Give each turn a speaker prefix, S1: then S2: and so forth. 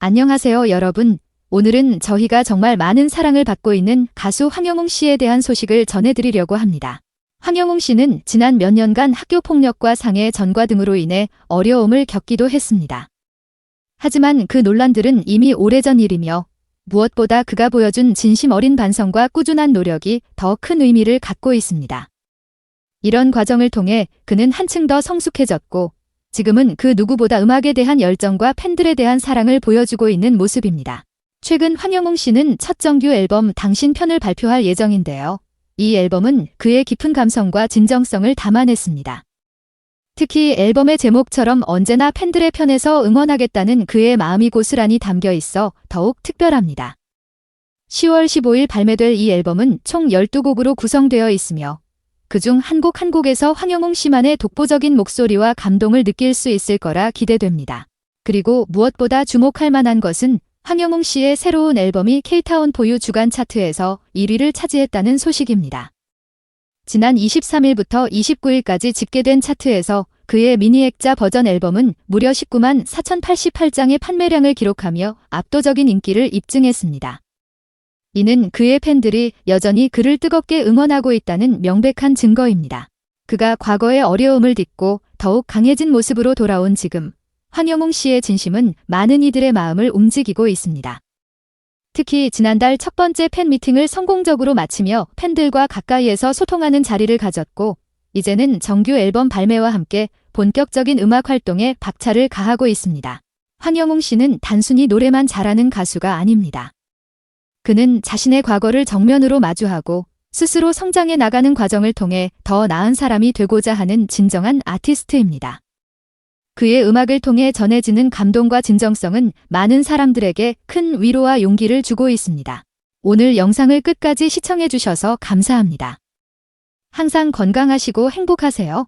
S1: 안녕하세요, 여러분. 오늘은 저희가 정말 많은 사랑을 받고 있는 가수 황영웅 씨에 대한 소식을 전해드리려고 합니다. 황영웅 씨는 지난 몇 년간 학교 폭력과 상해 전과 등으로 인해 어려움을 겪기도 했습니다. 하지만 그 논란들은 이미 오래전 일이며 무엇보다 그가 보여준 진심 어린 반성과 꾸준한 노력이 더 큰 의미를 갖고 있습니다. 이런 과정을 통해 그는 한층 더 성숙해졌고 지금은 그 누구보다 음악에 대한 열정과 팬들에 대한 사랑을 보여주고 있는 모습입니다. 최근 황영웅 씨는 첫 정규 앨범 당신 편을 발표할 예정인데요. 이 앨범은 그의 깊은 감성과 진정성을 담아냈습니다. 특히 앨범의 제목처럼 언제나 팬들의 편에서 응원하겠다는 그의 마음이 고스란히 담겨 있어 더욱 특별합니다. 10월 15일 발매될 이 앨범은 총 12곡으로 구성되어 있으며 그중 한 곡 한 곡에서 황영웅 씨만의 독보적인 목소리와 감동을 느낄 수 있을 거라 기대됩니다. 그리고 무엇보다 주목할 만한 것은 황영웅 씨의 새로운 앨범이 케이타운 포유 주간 차트에서 1위를 차지했다는 소식입니다. 지난 23일부터 29일까지 집계된 차트에서 그의 미니 액자 버전 앨범은 무려 19만 4,088장의 판매량을 기록하며 압도적인 인기를 입증했습니다. 이는 그의 팬들이 여전히 그를 뜨겁게 응원하고 있다는 명백한 증거입니다. 그가 과거의 어려움을 딛고 더욱 강해진 모습으로 돌아온 지금, 황영웅 씨의 진심은 많은 이들의 마음을 움직이고 있습니다. 특히 지난달 첫 번째 팬 미팅을 성공적으로 마치며 팬들과 가까이에서 소통하는 자리를 가졌고, 이제는 정규 앨범 발매와 함께 본격적인 음악 활동에 박차를 가하고 있습니다. 황영웅 씨는 단순히 노래만 잘하는 가수가 아닙니다. 그는 자신의 과거를 정면으로 마주하고 스스로 성장해 나가는 과정을 통해 더 나은 사람이 되고자 하는 진정한 아티스트입니다. 그의 음악을 통해 전해지는 감동과 진정성은 많은 사람들에게 큰 위로와 용기를 주고 있습니다. 오늘 영상을 끝까지 시청해 주셔서 감사합니다. 항상 건강하시고 행복하세요.